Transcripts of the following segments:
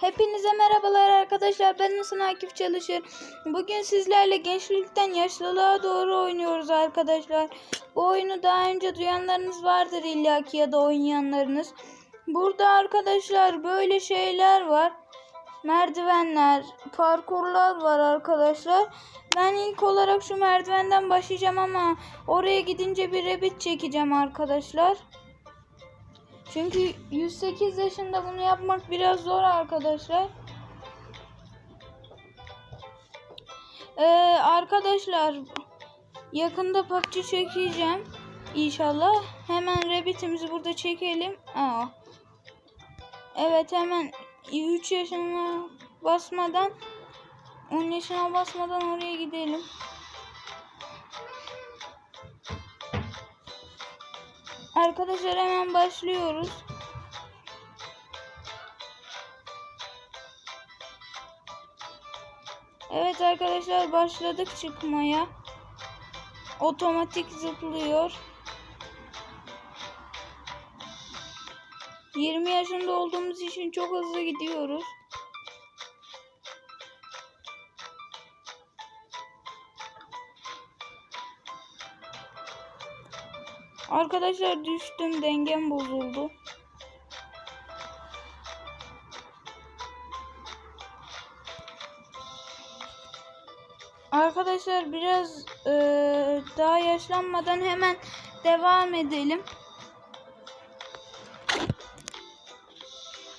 Hepinize merhabalar arkadaşlar. Ben Hasan Akif Çalışır. Bugün sizlerle gençlikten yaşlılığa doğru oynuyoruz arkadaşlar. Bu oyunu daha önce duyanlarınız vardır illaki ya da oynayanlarınız. Burada arkadaşlar böyle şeyler var. Merdivenler, parkurlar var arkadaşlar. Ben ilk olarak şu merdivenden başlayacağım ama oraya gidince bir rabbit çekeceğim arkadaşlar. Çünkü 108 yaşında bunu yapmak biraz zor arkadaşlar. Ee, arkadaşlar yakında PUBG çekeceğim inşallah. Hemen Rabbit'imizi burada çekelim. Aa. Evet hemen 3 yaşına basmadan 10 yaşına basmadan oraya gidelim. Arkadaşlar hemen başlıyoruz. Evet arkadaşlar başladık çıkmaya. Otomatik zıplıyor. 20 yaşında olduğumuz için çok hızlı gidiyoruz. Arkadaşlar düştüm dengem bozuldu. Arkadaşlar biraz eee, daha yaşlanmadan hemen devam edelim.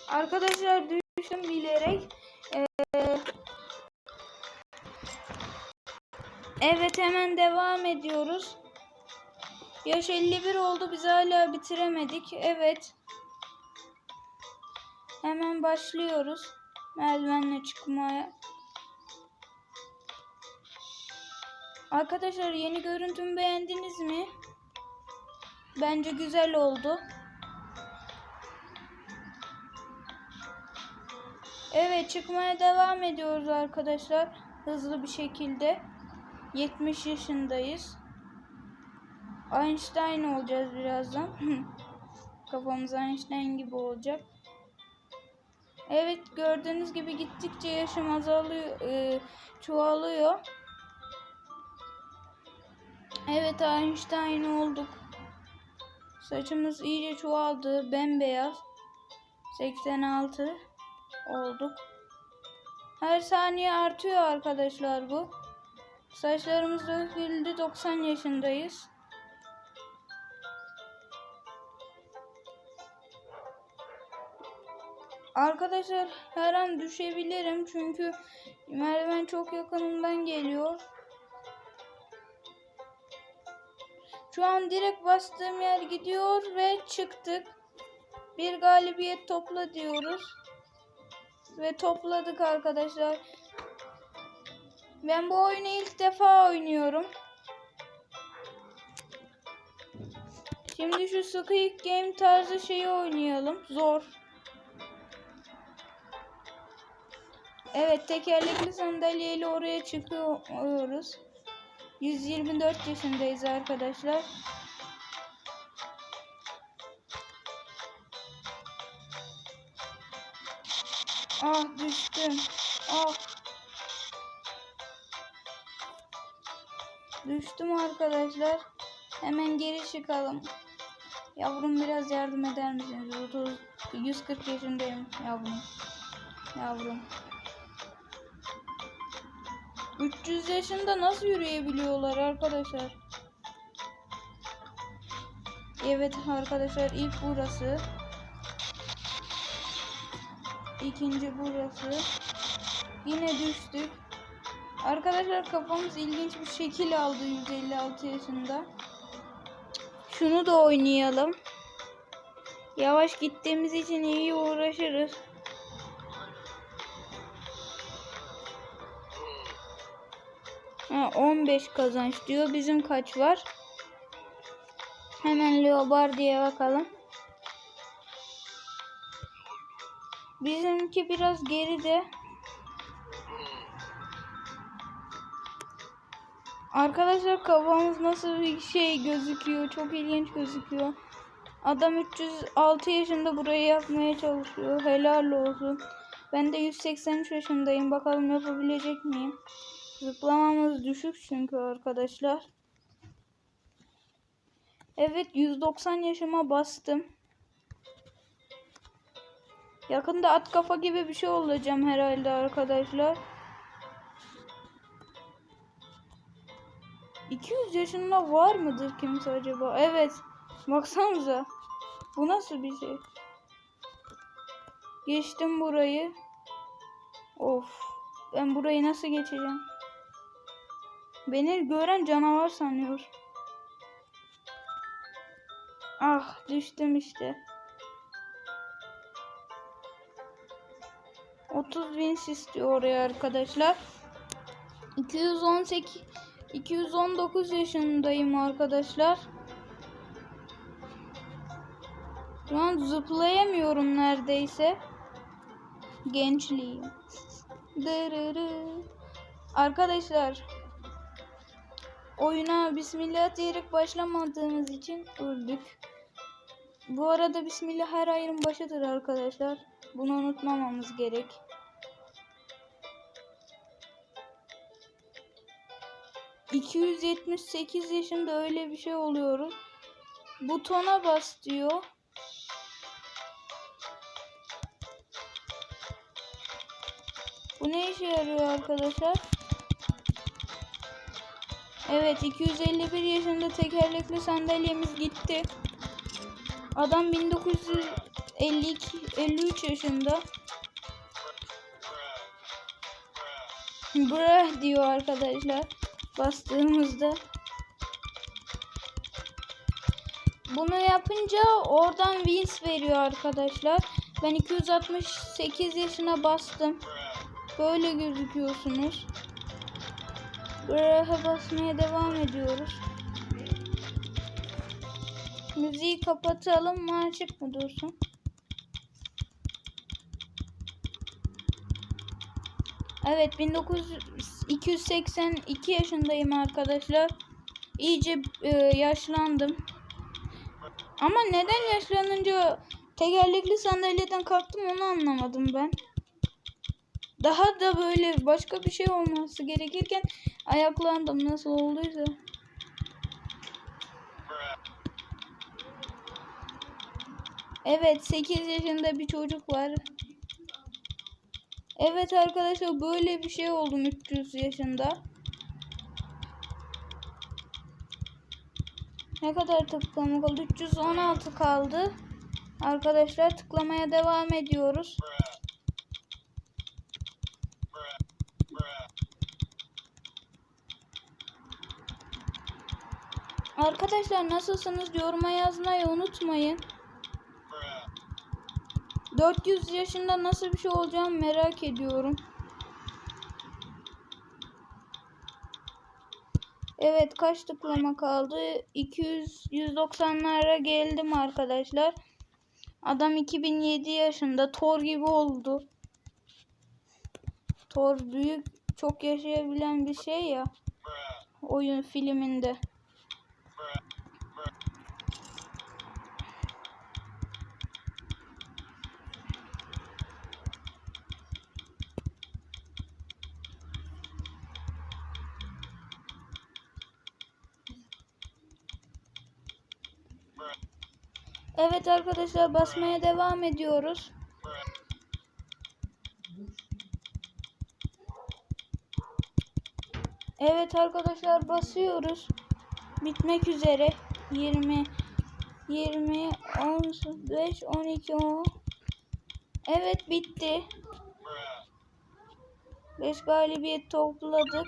Arkadaşlar düştüm bilerek. Eee, evet hemen devam ediyoruz. Yaş 51 oldu biz hala bitiremedik. Evet. Hemen başlıyoruz. Merdivenle çıkmaya. Arkadaşlar yeni görüntümü beğendiniz mi? Bence güzel oldu. Evet çıkmaya devam ediyoruz arkadaşlar. Hızlı bir şekilde. 70 yaşındayız. Einstein olacağız birazdan. Kafamız Einstein gibi olacak. Evet gördüğünüz gibi gittikçe yaşım azalıyor, e, çoğalıyor. Evet Einstein olduk. Saçımız iyice çoğaldı. Bembeyaz. 86 olduk. Her saniye artıyor arkadaşlar bu. Saçlarımız döküldü. 90 yaşındayız. Arkadaşlar her an düşebilirim çünkü merdiven çok yakınımdan geliyor. Şu an direkt bastığım yer gidiyor ve çıktık. Bir galibiyet topla diyoruz. Ve topladık arkadaşlar. Ben bu oyunu ilk defa oynuyorum. Şimdi şu Squid Game tarzı şeyi oynayalım. Zor. Evet tekerlekli sandalyeyle oraya çıkıyoruz. 124 yaşındayız arkadaşlar. Ah düştüm. Ah. Düştüm arkadaşlar. Hemen geri çıkalım. Yavrum biraz yardım eder misiniz? 30 140 yaşındayım yavrum. Yavrum. 300 yaşında nasıl yürüyebiliyorlar arkadaşlar? Evet arkadaşlar ilk burası. İkinci burası. Yine düştük. Arkadaşlar kafamız ilginç bir şekil aldı 156 yaşında. Şunu da oynayalım. Yavaş gittiğimiz için iyi uğraşırız. Ha, 15 kazanç diyor. Bizim kaç var? Hemen Leobardi'ye bakalım. Bizimki biraz geride. Arkadaşlar kafamız nasıl bir şey gözüküyor. Çok ilginç gözüküyor. Adam 306 yaşında burayı yapmaya çalışıyor. Helal olsun. Ben de 183 yaşındayım. Bakalım yapabilecek miyim? Zıplamamız düşük çünkü arkadaşlar. Evet 190 yaşıma bastım. Yakında at kafa gibi bir şey olacağım herhalde arkadaşlar. 200 yaşında var mıdır kimse acaba? Evet. Baksanıza. Bu nasıl bir şey? Geçtim burayı. Of. Ben burayı nasıl geçeceğim? Beni gören canavar sanıyor. Ah düştüm işte. 30 bin istiyor oraya arkadaşlar. 218 219 yaşındayım arkadaşlar. Şu an zıplayamıyorum neredeyse. Gençliğim. Arkadaşlar oyuna bismillah diyerek başlamadığımız için öldük. Bu arada bismillah her ayın başıdır arkadaşlar. Bunu unutmamamız gerek. ...278 yaşında öyle bir şey oluyoruz. Butona bas diyor. Bu ne işe yarıyor arkadaşlar? Evet 251 yaşında tekerlekli sandalyemiz gitti. Adam 1952 53 yaşında. Bra diyor arkadaşlar bastığımızda. Bunu yapınca oradan wins veriyor arkadaşlar. Ben 268 yaşına bastım. Böyle gözüküyorsunuz. Buraya basmaya devam ediyoruz. Müziği kapatalım mı açık mı dursun? Evet 1900 282 yaşındayım arkadaşlar. İyice e, yaşlandım. Ama neden yaşlanınca tekerlekli sandalyeden kalktım onu anlamadım ben. Daha da böyle başka bir şey olması gerekirken ayaklandım nasıl olduysa. Evet 8 yaşında bir çocuk var. Evet arkadaşlar böyle bir şey oldum 300 yaşında. Ne kadar tıklama kaldı? 316 kaldı. Arkadaşlar tıklamaya devam ediyoruz. Arkadaşlar nasılsınız? Yoruma yazmayı unutmayın. 400 yaşında nasıl bir şey olacağım merak ediyorum. Evet kaç tıklama kaldı? 200 190'lara geldim arkadaşlar. Adam 2007 yaşında Thor gibi oldu. Thor büyük çok yaşayabilen bir şey ya. Oyun filminde. Evet arkadaşlar basmaya devam ediyoruz. Evet arkadaşlar basıyoruz. Bitmek üzere. 20 20 15 12 10 Evet bitti. 5 galibiyet topladık.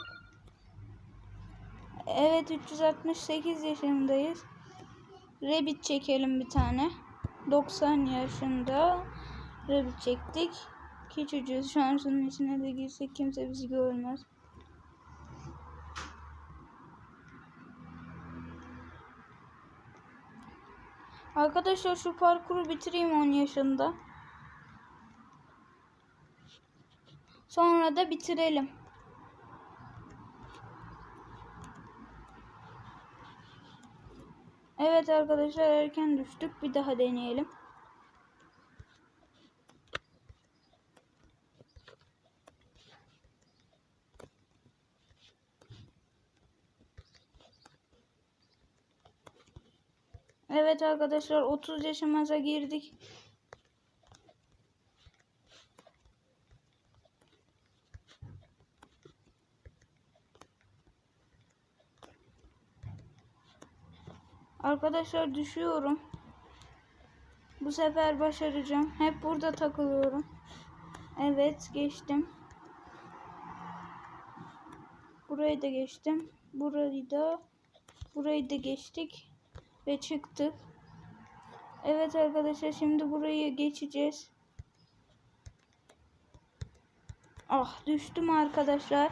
Evet 368 yaşındayız. Rabbit çekelim bir tane. 90 yaşında Rabbit çektik. Küçücüğüz. Şu an şunun içine de girsek kimse bizi görmez. Arkadaşlar şu parkuru bitireyim 10 yaşında. Sonra da bitirelim. Evet arkadaşlar erken düştük. Bir daha deneyelim. Evet arkadaşlar 30 yaşımıza girdik. Arkadaşlar düşüyorum. Bu sefer başaracağım. Hep burada takılıyorum. Evet geçtim. Burayı da geçtim. Burayı da burayı da geçtik ve çıktık. Evet arkadaşlar şimdi burayı geçeceğiz. Ah düştüm arkadaşlar.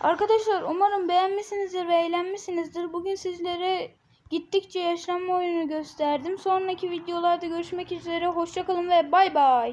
Arkadaşlar umarım beğenmişsinizdir ve eğlenmişsinizdir. Bugün sizlere gittikçe yaşlanma oyunu gösterdim. Sonraki videolarda görüşmek üzere. Hoşçakalın ve bay bay.